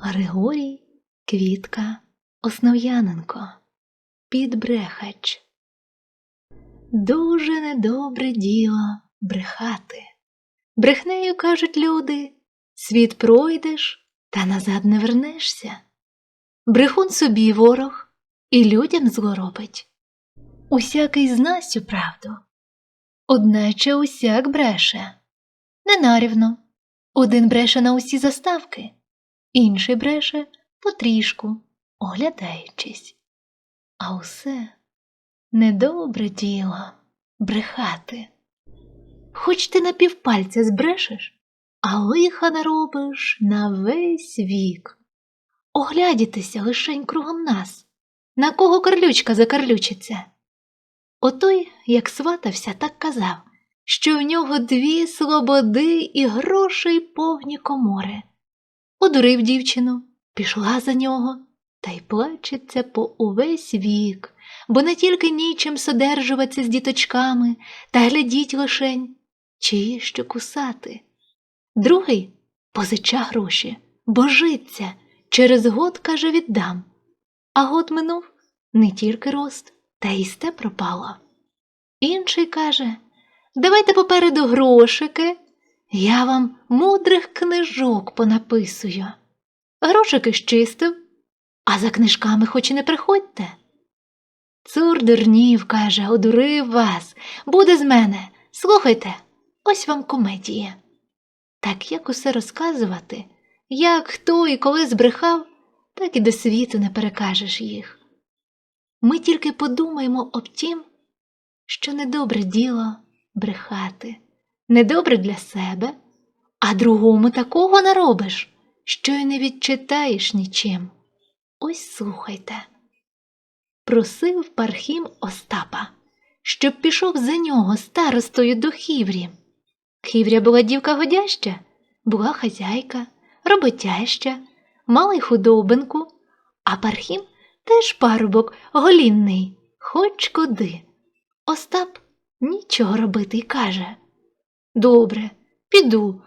Григорій Квітка Основ'яненко Підбрехач Дуже недобре діло брехати. Брехнею кажуть люди, світ пройдеш, та назад не вернешся. Брехун собі ворог і людям зло робить. Усякий зна цю правду, одначе усяк бреше. Ненарівно. Один бреше на усі заставки, інший бреше потрішку, оглядаючись. А усе недобре діло брехати. Хоч ти на півпальця збрешеш, а лиха наробиш на весь вік. Оглядітеся лишень кругом нас, на кого карлючка закарлючиться. Отой, як сватався, так казав, що в нього дві слободи і грошей повні комори. Одурив дівчину, пішла за нього та й плачеться по увесь вік, бо не тільки нічим содержуватися з діточками та глядіть лишень, чи є що кусати. Другий позича гроші, божиться, через год, каже, віддам. А год минув не тільки рост, та й сте пропало. Інший каже Давайте попереду грошики, я вам мудрих книжок понаписую. Грошики щистив, а за книжками хоч і не приходьте. Цур дурнів, каже, одурив вас, буде з мене. Слухайте, ось вам комедія. Так як усе розказувати, як хто і коли збрехав, так і до світу не перекажеш їх. Ми тільки подумаємо об тім, що недобре діло брехати, недобре для себе, а другому такого наробиш, що й не відчитаєш нічим. Ось слухайте. Просив Пархім Остапа, щоб пішов за нього старостою до Хіврі. Хівря була дівка годяща, була хазяйка, роботяща, мала й худобинку, а Пархім теж парубок голінний, хоч куди. Остап нічого робити й каже Добре, піду,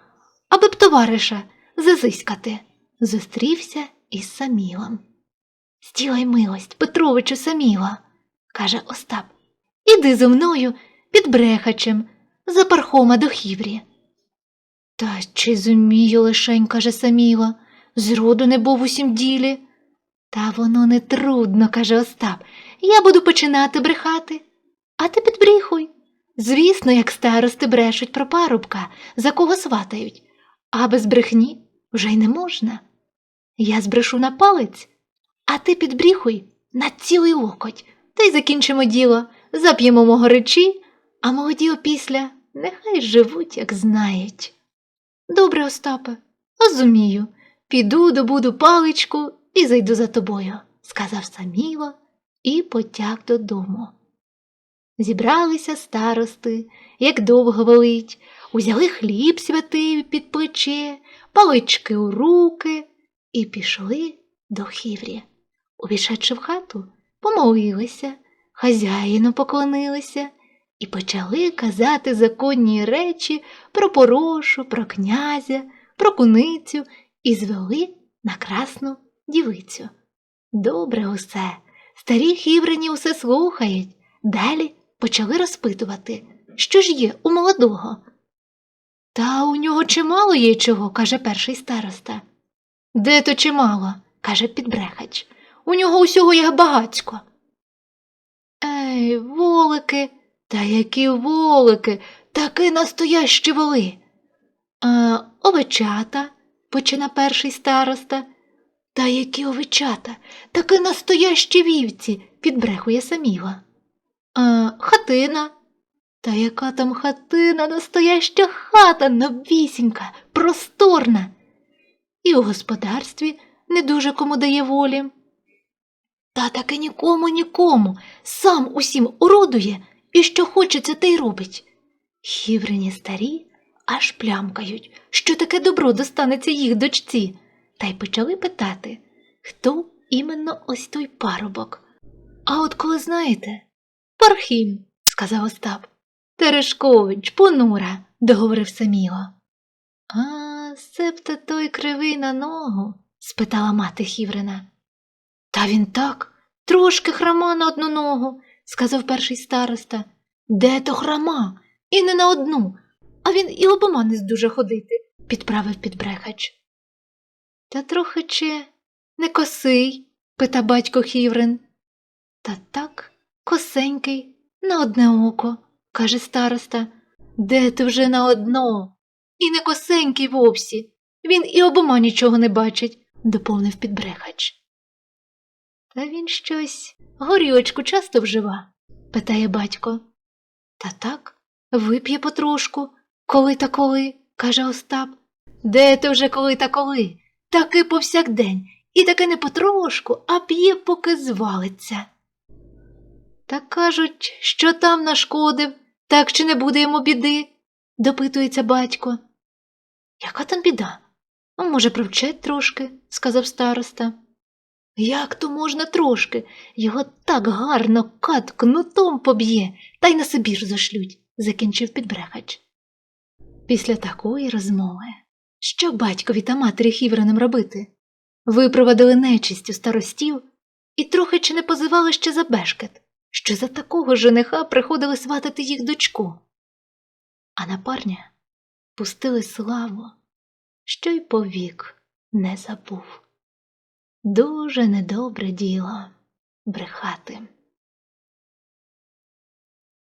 аби б товариша зазиськати. Зустрівся із Самілом. Стілай милость, Петровичу Саміла, каже Остап. Іди зо мною під брехачем, за пархома до хіврі. Та чи зумію лишень, каже Саміла, зроду не був усім ділі. Та воно не трудно, каже Остап. Я буду починати брехати, а ти підбріхуй. Звісно, як старости брешуть про парубка, за кого сватають, а без брехні вже й не можна. Я збрешу на палець, а ти підбріхуй на цілий локоть, та й закінчимо діло, зап'ємо мого речі, а молоді опісля нехай живуть, як знають. Добре, Остапе, розумію. Піду, добуду паличку і зайду за тобою, сказав Саміло і потяг додому. Зібралися старости, як довго велить, узяли хліб святий під плече, палички у руки і пішли до хіврі. Увійшедши в хату, помолилися, хазяїну поклонилися і почали казати законні речі про порошу, про князя, про куницю і звели на красну дівицю. Добре усе, старі хіврині усе слухають. Далі почали розпитувати, що ж є у молодого. Та у нього чимало є чого, каже перший староста. Де то чимало, каже підбрехач. У нього усього як багацько. Ей, волики, та які волики, таки настоящі воли. А, овечата, почина перший староста. Та які овечата, таки настоящі вівці, підбрехує Саміла. А, хатина. Та яка там хатина, настояща хата, новісінька, просторна. І у господарстві не дуже кому дає волі. Та таки нікому, нікому, сам усім уродує і що хочеться, те й робить. Хіврині старі аж плямкають, що таке добро достанеться їх дочці, та й почали питати, хто іменно ось той парубок. А от коли знаєте, Пархім, сказав Остап. Терешкович, понура, договорив Саміло. А, себто той кривий на ногу, спитала мати Хіврина. Та він так, трошки храма на одну ногу, сказав перший староста. Де то храма? І не на одну, а він і обома не здуже ходити, підправив підбрехач. Та трохи чи не косий, пита батько Хіврин. Та так, косенький, на одне око, каже староста. Де ти вже на одно? І не косенький вовсі. Він і обома нічого не бачить, доповнив підбрехач. Та він щось горілочку часто вжива, питає батько. Та так, вип'є потрошку, коли та коли, каже Остап. Де ти вже коли та коли? Таки повсякдень, і таки не потрошку, а п'є, поки звалиться. Та кажуть, що там нашкодив, так чи не буде йому біди, допитується батько. Яка там біда? Може, привчать трошки, сказав староста. Як то можна трошки? Його так гарно кат кнутом поб'є, та й на собі ж зашлють, закінчив підбрехач. Після такої розмови, що батькові та матері Хівреним робити? Випровадили нечисть у старостів і трохи чи не позивали ще за бешкет, що за такого жениха приходили сватати їх дочку. А на парня пустили славу, що й повік не забув. Дуже недобре діло брехати.